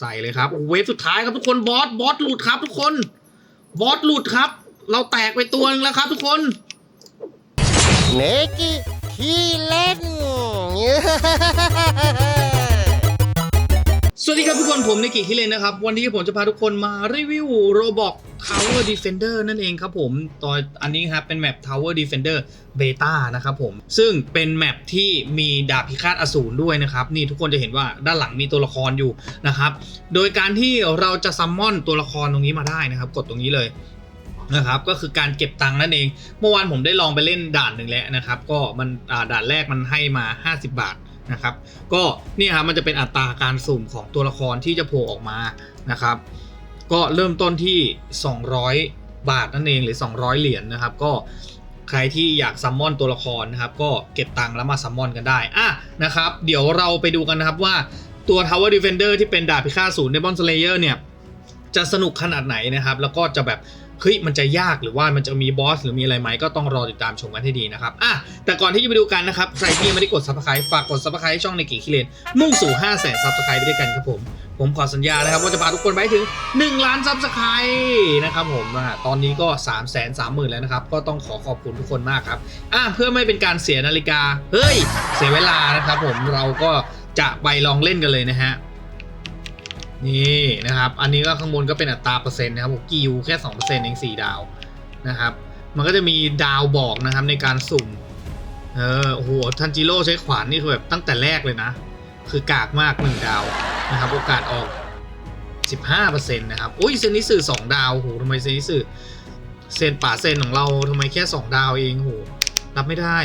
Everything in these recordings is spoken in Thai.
ใส่เลยครับอ้โหเวฟสุดท้ายครับทุกคนบอสบอสหลุดครับ ทุกคนบอสหลุดครับ เราแตกไปตัวนึงแล้วครับ ทุกคนเนกิที่เล่น สวัสดีครับทุกคนผมในกิที่เลนนะครับ วันนี้ผมจะพาทุกคนมารีวิวโรบอก Tower Defender นั่นเองครับผมตอนอันนี้ครับเป็นแมป Tower Defender Beta นะครับผม ซึ่งเป็นแมปที่มีดาบพิฆาตอสูรด้วยนะครับ นี่ทุกคนจะเห็นว่าด้านหลังมีตัวละครอยู่นะครับ โดยการที่เราจะซัมมอนตัวละครตรงนี้มาได้นะครับ กดตรงนี้เลยนะครับก็คือการเก็บตังค์นั่นเอง เมื่อวานผมได้ลองไปเล่นด่านหนึ่งแล้วนะครับ ก็มันด่านแรกมันให้มา 50 บาท นะครับก็เนี่ยครับมันจะเป็นอัตราการสุ่มของตัวละครที่จะโผล่ออกมานะครับ ก็เริ่มต้นที่ 200 บาทนั่นเองหรือ 200 เหรียญนะครับ ก็ใครที่อยากซัมมอนตัวละครนะครับ ก็เก็บตังค์แล้วมาซัมมอนกันได้อะนะครับ เดี๋ยวเราไปดูกันนะครับว่าตัว Tower Defender ที่เป็นดาบพิฆาตศูนย์ Demon Slayer เนี่ย จะสนุกขนาดไหนนะครับ แล้วก็จะแบบ เฮ้ยมันจะยากหรือว่ามันจะมีบอสหรือมีอะไรไหมก็ต้องรอติดตามชมกันให้ดีนะครับอะแต่ก่อนที่จะไปดูกันนะครับใครที่ไม่ได้กด subscribe ฝากกด subscribe ช่องในกี่คิเลนมุ่งสู่ 5 0 0 0 0 0 subscribe ไปด้วยกันครับผมผมขอสัญญานะครับว่าจะพาทุกคนไปถึง 1 ล้าน subscribe นะครับผมตอนนี้ก็ 3 3 0 0 0 0 แล้วนะครับ ก็ต้องขอขอบคุณทุกคนมากครับอะเพื่อไม่เป็นการเสียนาฬิกาเฮ้ย เสียเวลานะครับผมเราก็จะไปลองเล่นกันเลยนะฮะ นี่นะครับ อันนี้ก็ข้างบนก็เป็นอัตราเปอร์เซ็นต์นะครับผมกิวแค่2%เอง4ดาวนะครับ มันก็จะมีดาวบอกนะครับในการสุ่ม เออโหทันจิโร่ใช้ขวานนี่คือแบบตั้งแต่แรกเลยนะ คือกากมาก 1 ดาวนะครับ โอกาสออก 15%นะครับ อุ้ยเซนิสึ2ดาวโหทำไมเซนิสึเซนป่าเซนของเราทำไมแค่ 2 ดาวเองโอ้โหรับไม่ได้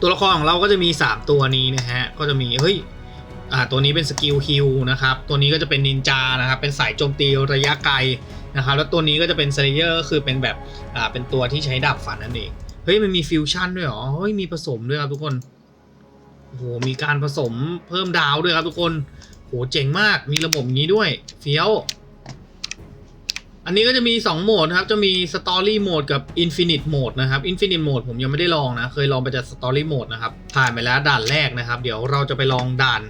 ตัวละครของเราก็จะมี 3 ตัวนี้นะฮะ ก็จะมี เฮ้ย อ่าตัวนี้เป็นสกิลฮิลนะครับ ตัวนี้ก็จะเป็นนินจานะครับ เป็นสายโจมตีระยะไกลนะครับ แล้วตัวนี้ก็จะเป็นเซเลเยอร์คือเป็นแบบอ่าเป็นตัวที่ใช้ดาบฟันนั่นเอง เฮ้ยมันมีฟิวชั่นด้วยเหรอ เฮ้ยมีผสมด้วยครับทุกคน โอ้โหมีการผสมเพิ่มดาวด้วยครับทุกคนโหเจ๋งมากมีระบบงนี้ด้วยเฟี้ยว อันนี้ก็จะมี 2 โหมดนะครับ จะมี Story Mode กับ Infinite Mode นะครับ Infinite Mode ผมยังไม่ได้ลองนะ เคยลองไปจาก Story Mode นะครับผ่านไปแล้วด่านแรกนะครับ เดี๋ยวเราจะไปลองด่าน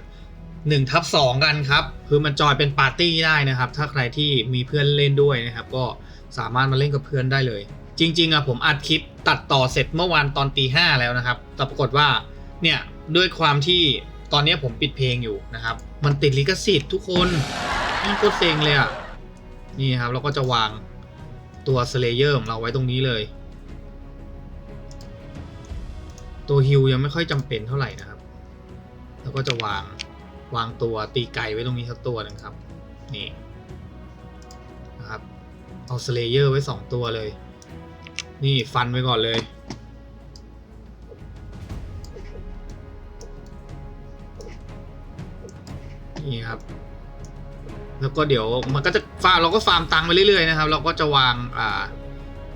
1ทับ2กันครับ คือมันจอยเป็นปาร์ตี้ได้นะครับ ถ้าใครที่มีเพื่อนเล่นด้วยนะครับ ก็สามารถมาเล่นกับเพื่อนได้เลย จริงๆอะผมอัดคลิปตัดต่อเสร็จเมื่อวานตอนตีห้าแล้วนะครับ แต่ปรากฏว่าเนี่ยด้วยความที่ตอนนี้ผมปิดเพลงอยู่นะครับ มันติดลิขสิทธิ์ทุกคนนี่โคตรเซ็งเลยอะนี่ครับเราก็จะวางตัวสเลเยอร์ของเราไว้ตรงนี้เลย ตัวฮิลยังไม่ค่อยจำเป็นเท่าไหร่นะครับ แล้วก็จะวาง วางตัวตีไก่ไว้ตรงนี้สักตัวหนึงครับ นี่นะครับเอาสเลเยอร์ไว้สองตัวเลย นี่ฟันไว้ก่อนเลย นี่ครับ แล้วก็เดี๋ยวมันก็จะฟาร์เราก็ฟาร์มตังค์ไปเรื่อยๆนะครับ เราก็จะวางอ่า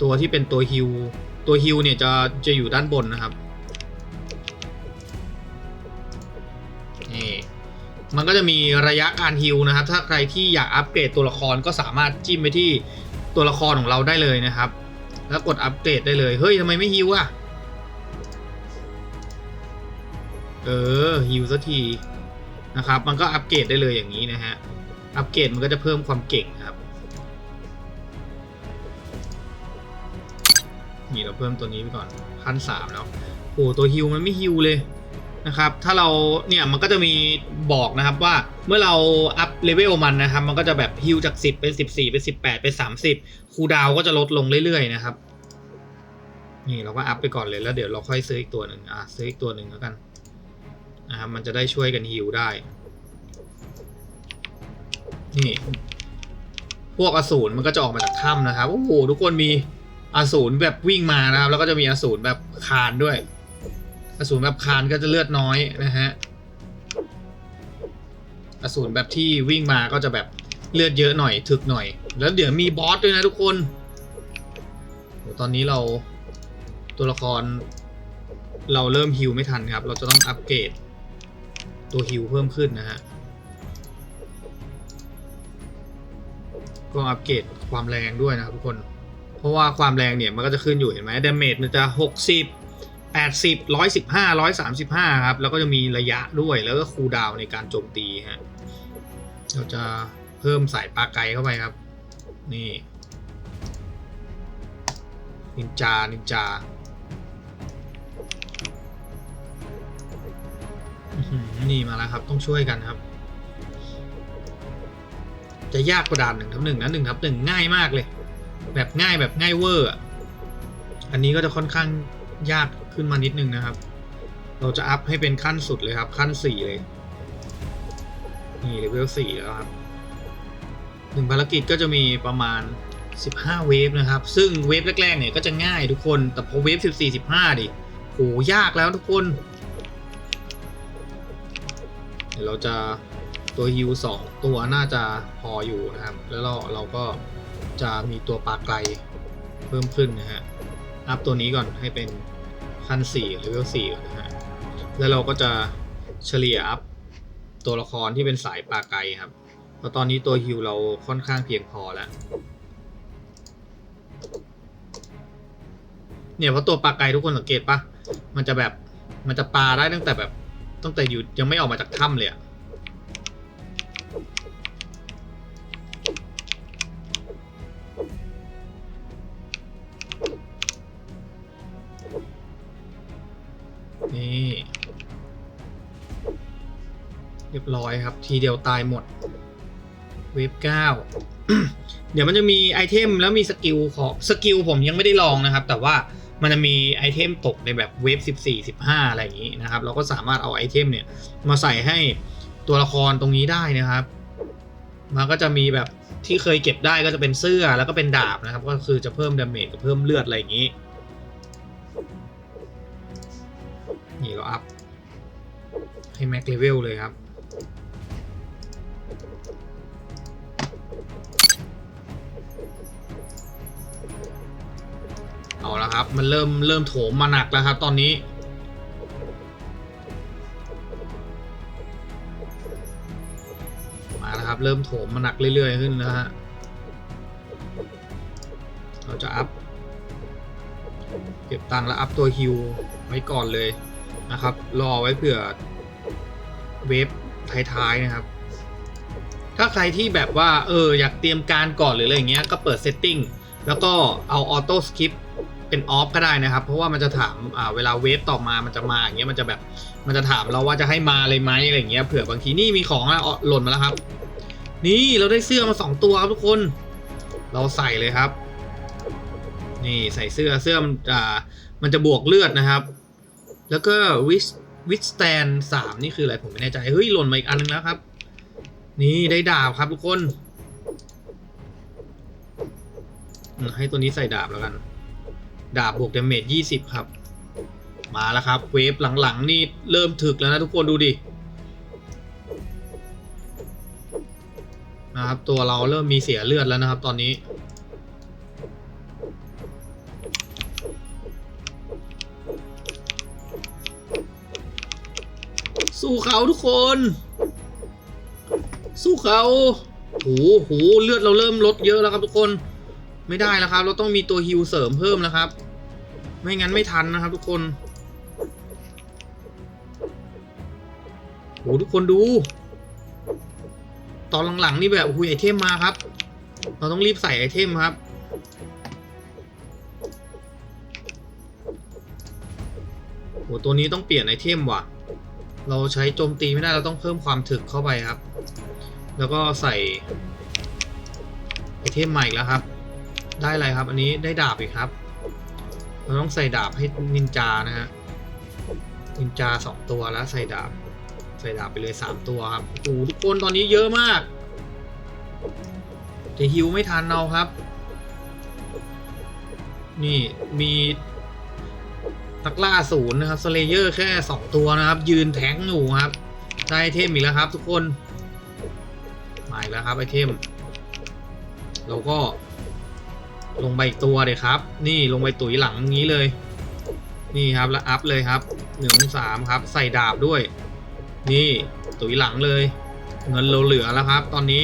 ตัวที่เป็นตัวฮิลตัวฮิลเนี่ยจะจะอยู่ด้านบนนะครับ มันก็จะมีระยะการฮิลนะครับ ถ้าใครที่อยากอัปเกรดตัวละครก็สามารถจิ้มไปที่ตัวละครของเราได้เลยนะครับ แล้วกดอัปเกรดได้เลย เฮ้ยทำไมไม่ฮิลอะเออฮิลสักทีนะครับ มันก็อัปเกรดได้เลยอย่างนี้นะฮะ อัปเกรดมันก็จะเพิ่มความเก่งครับ นี่เราเพิ่มตัวนี้ไปก่อนขั้นสามแล้วโอ้ตัวฮิลมันไม่ฮิลเลย นะครับ ถ้าเราเนี่ยมันก็จะมีบอกนะครับว่าเมื่อเราอัพเลเวลมันนะครับ มันก็จะแบบฮิลจาก 10 เป็น 14 เป็น 18 เป็น 30 คูดาวก็จะลดลงเรื่อยๆนะครับ นี่เราก็อัพไปก่อนเลยแล้วเดี๋ยวเราค่อยซื้ออีกตัวหนึ่งอะซื้ออีกตัวหนึ่งแล้วกันนะครับมันจะได้ช่วยกันฮิลได้ นี่ พวกอสูรมันก็จะออกมาจากถ้ำนะครับ โอ้โหทุกคนมีอสูรแบบวิ่งมานะครับ แล้วก็จะมีอสูรแบบคานด้วย อสูรแบบคานก็จะเลือดน้อยนะฮะอสูรแบบที่วิ่งมาก็จะแบบเลือดเยอะหน่อยถึกหน่อย แล้วเดี๋ยวมีบอสด้วยนะทุกคนโหตอนนี้เราตัวละครเราเริ่มฮิวไม่ทันครับ เราจะต้องอัปเกรดตัวฮิวเพิ่มขึ้นนะฮะ ก็อัปเกรดความแรงด้วยนะครับทุกคน เพราะว่าความแรงเนี่ยมันก็จะขึ้นอยู่เห็นไหมดาเมจมันจะ 60 80 115 135 ครับ แล้วก็จะมีระยะด้วยแล้วก็คูดาวในการโจมตีฮะเราจะเพิ่มสายปลาไกเข้าไปครับ นี่ นินจา นินจาอื้อหือนี่มาแล้วครับ ต้องช่วยกันครับ จะยากกว่าด่านหนึ่งทับหนึ่งนะหนึ่งทับหนึ่งง่ายมากเลย แบบง่ายแบบง่ายเวอร์อะอันนี้ก็จะค่อนข้างยาก ขึ้นมานิดนึงนะครับ เราจะอัพให้เป็นขั้นสุดเลยครับ ขั้นสี่เลย นี่เลเวลสี่แล้วครับหนึ่งภารกิจก็จะมีประมาณ 15 เวฟนะครับ ซึ่งเวฟแรกๆเนี่ยก็จะง่ายทุกคน แต่พอเวฟ 14 15 ดิโหยากแล้วทุกคน เดี๋ยวเราจะตัวฮิวสองตัวน่าจะพออยู่นะครับ แล้วเราเราก็จะมีตัวปลาไกลเพิ่มขึ้นนะฮะ อัพตัวนี้ก่อนให้เป็น ขั้น4เลเวลสี่นะฮะ แล้วเราก็จะเฉลี่ยอัพตัวละครที่เป็นสายปลาไกครับ เพราะตอนนี้ตัวฮิวเราค่อนข้างเพียงพอแล้ว เนี่ยเพราะตัวปลาไกทุกคนสังเกตปะมันจะแบบ มันจะปลาได้ตั้งแต่แบบ ตั้งแต่อยู่ยังไม่ออกมาจากถ้ำเลยอะ นี่ เรียบร้อยครับ ทีเดียวตายหมด เวฟเก้าเดี๋ยวมันจะมีไอเทมแล้วมีสกิลของสกิลผมยังไม่ได้ลองนะครับ แต่ว่ามันจะมีไอเทมตกในแบบเวฟ14 15 อะไรอย่างนี้นะครับ เราก็สามารถเอาไอเทมเนี่ยมาใส่ให้ตัวละครตรงนี้ได้นะครับ มันก็จะมีแบบที่เคยเก็บได้ก็จะเป็นเสื้อแล้วก็เป็นดาบนะครับ ก็คือจะเพิ่มดาเมจกับเพิ่มเลือดอะไรอย่างนี้ นี่เราอัพ ให้แม็กเลเวลเลยครับเอาละครับ มันเริ่มเริ่มโถมมาหนักแล้วครับ ตอนนี้ มาแล้วครับ เริ่มโถมมาหนักเรื่อย ๆ ขึ้นนะฮะ เราจะอัพ เก็บตังค์แล้วอัพตัวฮิวไว้ก่อนเลย นะครับ รอไว้เผื่อเวฟท้ายๆนะครับ ถ้าใครที่แบบว่าเอออยากเตรียมการก่อนหรืออะไรอย่างเงี้ยก็เปิดเซตติ้งแล้วก็เอาออโต้สคิปเป็นออฟก็ได้นะครับ เพราะว่ามันจะถามอ่าเวลาเวฟต่อมามันจะมาอย่างเงี้ยมันจะแบบมันจะถามเราว่าจะให้มาเลยไหมอะไรอย่างเงี้ยเผื่อบางทีนี่มีของอะอ๋อหล่นมาแล้วครับ นี่เราได้เสื้อมาสองตัวครับทุกคน เราใส่เลยครับ นี่ใส่เสื้อเสื้อมันอ่ามันจะบวกเลือดนะครับ แล้วก็วิสวิสแตนสามนี่คืออะไรผมไม่แน่ใจ เฮ้ย หล่นมาอีกอันนึงแล้วครับ นี่ได้ดาบครับทุกคน ให้ตัวนี้ใส่ดาบแล้วกัน ดาบบวกเดเมจยี่สิบครับ มาแล้วครับ เวฟหลังๆ นี่เริ่มถึกแล้วนะทุกคนดูดินะครับตัวเราเริ่มมีเสียเลือดแล้วนะครับตอนนี้ เขาทุกคน สู้เขาโหโหเลือดเราเริ่มลดเยอะแล้วครับทุกคน ไม่ได้แล้วครับ เราต้องมีตัวฮิวเสริมเพิ่มแล้วครับ ไม่งั้นไม่ทันนะครับ ทุกคนโหทุกคนดู ตอนหลังๆนี่แบบโอ้โหไอเทมมาครับ เราต้องรีบใส่ไอเทมครับโหตัวนี้ต้องเปลี่ยนไอเทมว่ะ เราใช้โจมตีไม่ได้เราต้องเพิ่มความถึกเข้าไปครับ แล้วก็ใส่ไอเทมใหม่แล้วครับ ได้อะไรครับ อันนี้ได้ดาบอีกครับ เราต้องใส่ดาบให้นินจานะฮะนินจาสองตัวแล้วใส่ดาบ ใส่ดาบไปเลยสามตัวครับโอ้โหทุกคนตอนนี้เยอะมากจะฮิวไม่ทันเอาครับ นี่มี นักล่าศูนย์นะครับสเลเยอร์แค่สองตัวนะครับ ยืนแทงอยู่ครับ ได้ไอเทมอีกแล้วครับ ทุกคนมาอีกแล้วครับไอเทมเราก็ลงไปอีกตัวเลยครับ นี่ลงไปตุ๋ยหลังอย่างนี้เลย นี่ครับแล้วอัพเลยครับหนึ่งสามครับ ใส่ดาบด้วย นี่ตุ๋ยหลังเลย เงินเราเหลือแล้วครับ ตอนนี้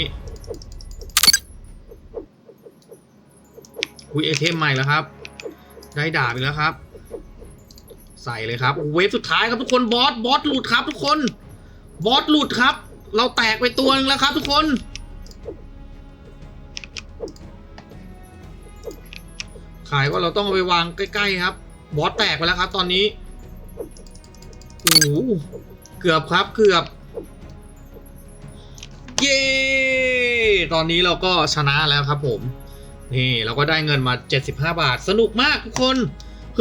อุ้ยไอเทมใหม่แล้วครับ ได้ดาบอีกแล้วครับ ใส่เลยครับเวฟสุดท้ายครับทุกคนบอสบอสหลุดครับ ทุกคนบอสหลุดครับ เราแตกไปตัวนึงแล้วครับ ทุกคนขายว่าเราต้องเอาไปวางใกล้ๆครับ บอสแตกไปแล้วครับ ตอนนี้โอ้เกือบครับเกือบ เย้ตอนนี้เราก็ชนะแล้วครับผม นี่เราก็ได้เงินมา 75 บาท สนุกมากทุกคน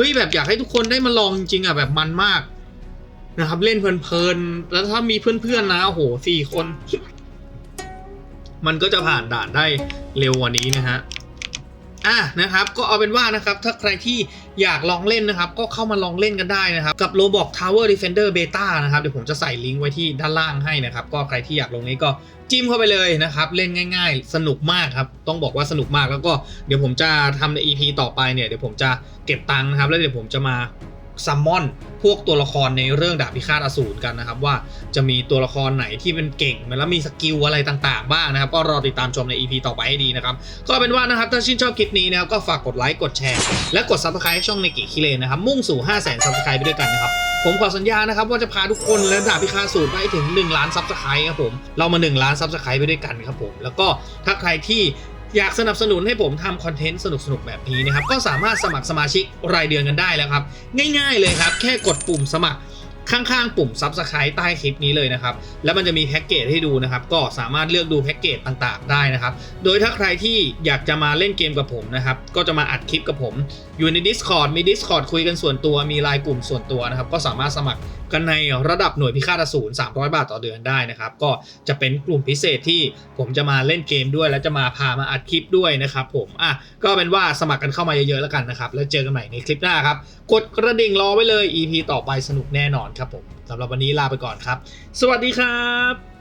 ฮ้ยแบบอยากให้ทุกคนได้มาลองจริงๆอะแบบมันมาก นะครับ เล่นเพลินๆแล้วถ้ามีเพื่อนๆนะโอ้โหสี่คน มันก็จะผ่านด่านได้เร็วกว่านี้นะฮะ อะนะครับก็เอาเป็นว่านะครับถ้าใครที่อยากลองเล่นนะครับ ก็เข้ามาลองเล่นกันได้นะครับ กับ Roblox Tower Defender Beta นะครับเดี๋ยวผมจะใส่ลิงก์ไว้ที่ด้านล่างให้นะครับ ก็ใครที่อยากลงนี้ก็จิ้มเข้าไปเลยนะครับ เล่นง่าย ๆ สนุกมากครับ ต้องบอกว่าสนุกมากแล้วก็เดี๋ยวผมจะทำใน EP ต่อไปเนี่ยเดี๋ยวผมจะเก็บตังค์นะครับ แล้วเดี๋ยวผมจะมา ซัมมอนพวกตัวละครในเรื่องดาบพิฆาตอสูรกันนะครับ ว่าจะมีตัวละครไหนที่เป็นเก่งแล้วมีสกิลอะไรต่างๆ บ้างนะครับ ก็รอติดตามชมใน EP ต่อไปให้ดีนะครับ ก็เป็นว่านะครับ ถ้าชื่นชอบคลิปนี้นะครับ ก็ฝากกดไลค์กดแชร์ และกด subscribe ช่องในกิคิเลนนะครับ มุ่งสู่ 5 0 0 0 0 0 subscribe ไปด้วยกันนะครับผมขอสัญญานะครับว่าจะพาทุกคนและดาบพิฆาตสูตรไปถึง 1 ล้าน subscribe ครับผมเรามา 1 ล้าน subscribe ไปด้วยกันครับผมแล้วก็ถ้าใครที่ อยากสนับสนุนให้ผมทำคอนเทนต์สนุกๆ แบบนี้นะครับ ก็สามารถสมัครสมาชิกรายเดือนกันได้แล้วครับ ง่ายๆเลยครับ แค่กดปุ่มสมัครข้างๆ ปุ่ม Subscribe ใต้คลิปนี้เลยนะครับ แล้วมันจะมีแพ็กเกจให้ดูนะครับ ก็สามารถเลือกดูแพ็กเกจต่างๆ ได้นะครับ โดยถ้าใครที่อยากจะมาเล่นเกมกับผมนะครับ ก็จะมาอัดคลิปกับผม อยู่ใน Discord มี Discord คุยกันส่วนตัวมีไลน์กลุ่มส่วนตัวนะครับ ก็สามารถสมัครกันในระดับหน่วยพิฆาตอสูร300 บาทต่อเดือนได้นะครับ ก็จะเป็นกลุ่มพิเศษที่ผมจะมาเล่นเกมด้วย และจะมาพามาอัดคลิปด้วยนะครับผมอะก็เป็นว่าสมัครกันเข้ามาเยอะๆแล้วกันนะครับ แล้วเจอกันใหม่ในคลิปหน้าครับ กดกระดิ่งรอไว้เลย EP ต่อไปสนุกแน่นอนครับผมสำหรับวันนี้ลาไปก่อนครับ สวัสดีครับ